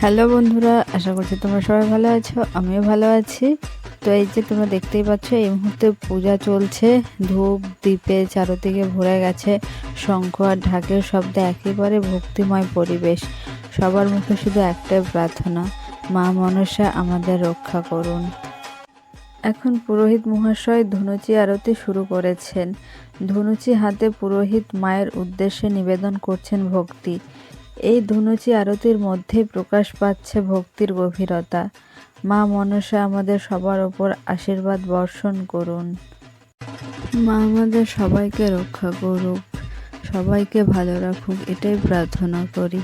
Hello বন্ধুরা, আশা করছি তোমরা সবাই ভালো আছো, আমিও ভালো আছি। তো এই যে তোমরা দেখতেই পাচ্ছ, এই মুহূর্তে পূজা চলছে, ধূপ দ্বীপে চারদিকে ভরে গেছে, শঙ্খ আর ঢাকের শব্দে একেবারে ভক্তিময় পরিবেশ। সবার মুখে শুধু একটাই প্রার্থনা, মা মনসা আমাদের রক্ষা করুন। এখন পুরোহিত মহাশয় ধনুচি আরতি শুরু করেছেন। ধনুচি হাতে পুরোহিত মায়ের উদ্দেশ্যে নিবেদন করছেন ভক্তি। এই ধনুচি আরতির মধ্যে প্রকাশ পাচ্ছে ভক্তির গভীরতা। মা মনসা আমাদের সবার ওপর আশীর্বাদ বর্ষণ করুন। মা আমাদের সবাইকে রক্ষা করুক, সবাইকে ভালো রাখুক, এটাই প্রার্থনা করি।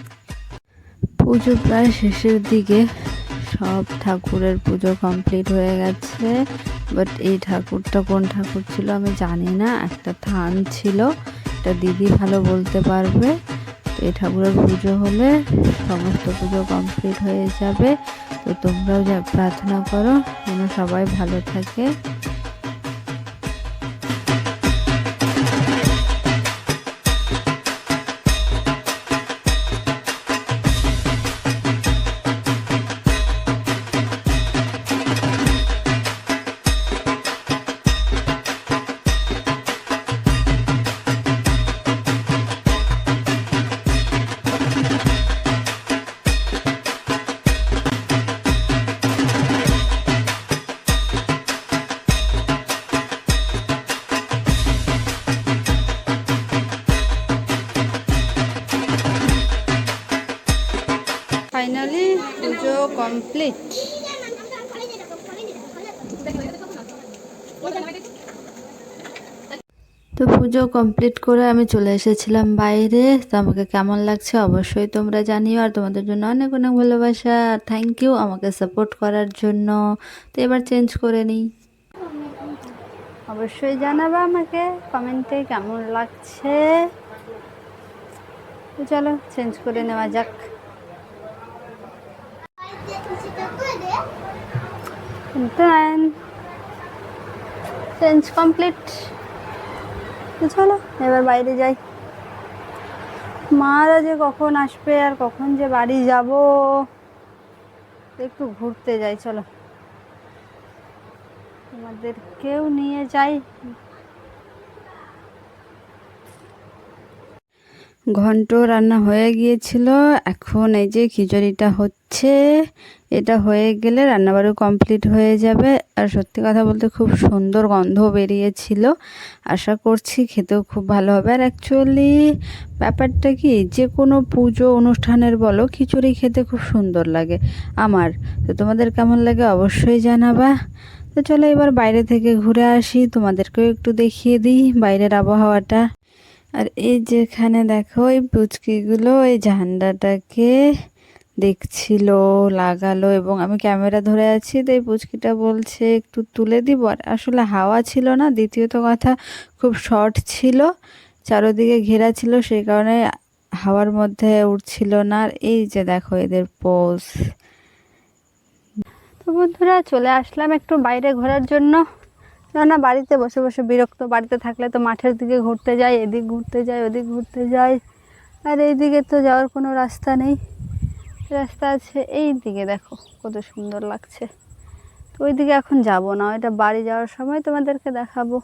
পুজো প্রায় শেষের দিকে, সব ঠাকুরের পুজো কমপ্লিট হয়ে গেছে বাট এই ঠাকুরটা কোন ঠাকুর ছিল আমি জানি না, একটা থান ছিল, এটা দিদি ভালো বলতে পারবে। তো এই ঠাকুরের পুজো হলে সমস্ত পুজো কমপ্লিট হয়ে যাবে। তো তোমরাও যা প্রার্থনা করো, যেন সবাই ভালো থাকে। ফাইনালি পুজো কমপ্লিট। তো পুজো কমপ্লিট করে আমি চলে এসেছিলাম বাইরে। তো আমাকে কেমন লাগছে অবশ্যই তোমরা জানিও আর তোমাদের জন্য অনেক অনেক ভালোবাসা। থ্যাংক ইউ আমাকে সাপোর্ট করার জন্য। তো এবার চেঞ্জ করে নিই। অবশ্যই জানাবা আমাকে কমেন্টে কেমন লাগছে। চলো চেঞ্জ করে নেওয়া যাক। চেঞ্জ কমপ্লিট চলো, এবার বাইরে যাই। মারা যে কখন আসবে আর কখন যে বাড়ি যাব, একটু ঘুরতে যাই, চলো। তোমাদেরকেও নিয়ে যাই। ঘন্ট রান্না হয়ে গিয়েছিল। এখন এই যে খিচুড়িটা হচ্ছে, এটা হয়ে গেলে রান্নাবাড়ি কমপ্লিট হয়ে যাবে। আর সত্যি কথা বলতে খুব সুন্দর গন্ধ বেরিয়েছিল। আশা করছি খেতেও খুব ভালো হবে। আর অ্যাকচুয়ালি ব্যাপারটা কি, যে কোনো পুজো অনুষ্ঠানের বলো, খিচুড়ি খেতে খুব সুন্দর লাগে। আমার তো তোমাদের কেমন লাগে অবশ্যই জানাবা। তো চলো এবার বাইরে থেকে ঘুরে আসি, তোমাদেরকেও একটু দেখিয়ে দিই বাইরের আবহাওয়াটা। আর এই যেখানে দেখো এই পুচকিগুলো এই ঝান্ডাটাকে দেখছিল, লাগালো এবং আমি ক্যামেরা ধরে আছি, তো এই পুচকিটা বলছে, একটু তুলে দিব। আর আসলে হাওয়া ছিল না, দ্বিতীয়ত কথা, খুব শর্ট ছিল, চারোদিকে ঘেরা ছিল, সেই কারণে হাওয়ার মধ্যে উঠছিল না। আর এই যে দেখো, এদের পোজ। তো বন্ধুরা, চলে আসলাম একটু বাইরে ঘোরার জন্য। না বাড়িতে বসে বসে বিরক্ত। বাড়িতে থাকলে তো মাঠের দিকে ঘুরতে যায় এদিক ঘুরতে যায় ওদিক ঘুরতে যায় আর এই দিকে তো যাওয়ার কোনো রাস্তা নেই। রাস্তা আছে এই দিকে দেখো, কত সুন্দর লাগছে। তো ওই দিকে এখন যাব না এটা বাড়ি যাওয়ার সময় তোমাদেরকে দেখাবো।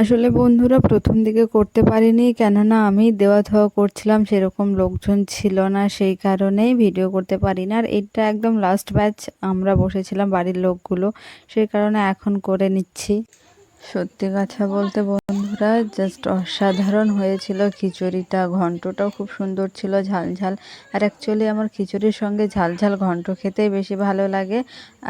আসলে বন্ধুরা প্রথম দিকে করতে পারিনি, কেননা আমি দেওয়া ধোয়া করছিলাম, সেরকম লোকজন ছিল না, সেই কারণেই ভিডিও করতে পারি না আর এটা একদম লাস্ট ব্যাচ আমরা বসেছিলাম বাড়ির লোকগুলো, সেই কারণে এখন করে নিচ্ছি। সত্যি কথা বলতে বন্ধুরা জাস্ট অসাধারণ হয়েছিল খিচুড়িটা, ঘন্টটাও খুব সুন্দর ছিল ঝাল ঝাল আর অ্যাকচুয়ালি আমার খিচুড়ির সঙ্গে ঝাল ঝাল ঘন্ট খেতেই বেশি ভালো লাগে।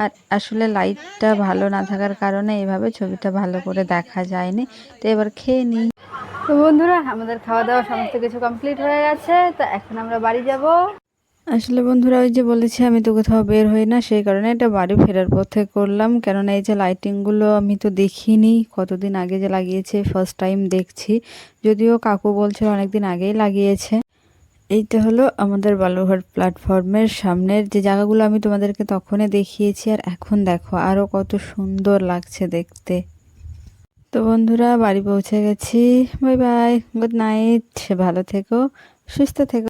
আর আসলে লাইটটা ভালো না থাকার কারণে এইভাবে ছবিটা ভালো করে দেখা যায়নি। তো এবার খেয়ে নিই। তো বন্ধুরা, আমাদের খাওয়া দাওয়া সমস্ত কিছু কমপ্লিট হয়ে গেছে। তো এখন আমরা বাড়ি যাব। আসলে বন্ধুরা, ওই যে বলেছি আমি তো কোথাও বের হই না, সেই কারণে এটা বাড়ি ফেরার পথে করলাম। কেননা এই যে লাইটিংগুলো আমি তো দেখিনি, কতদিন আগে যে লাগিয়েছে ফার্স্ট টাইম দেখছি। যদিও কাকু বলছিল অনেকদিন আগেই লাগিয়েছে। এইটা হলো আমাদের বালুরঘাট প্ল্যাটফর্মের সামনের যে জায়গাগুলো আমি তোমাদেরকে তখনই দেখিয়েছি, আর এখন দেখো আরও কত সুন্দর লাগছে দেখতে। তো বন্ধুরা, বাড়ি পৌঁছে গেছি। বাই বাই গুড নাইট ভালো থেকো, সুস্থ থেকো।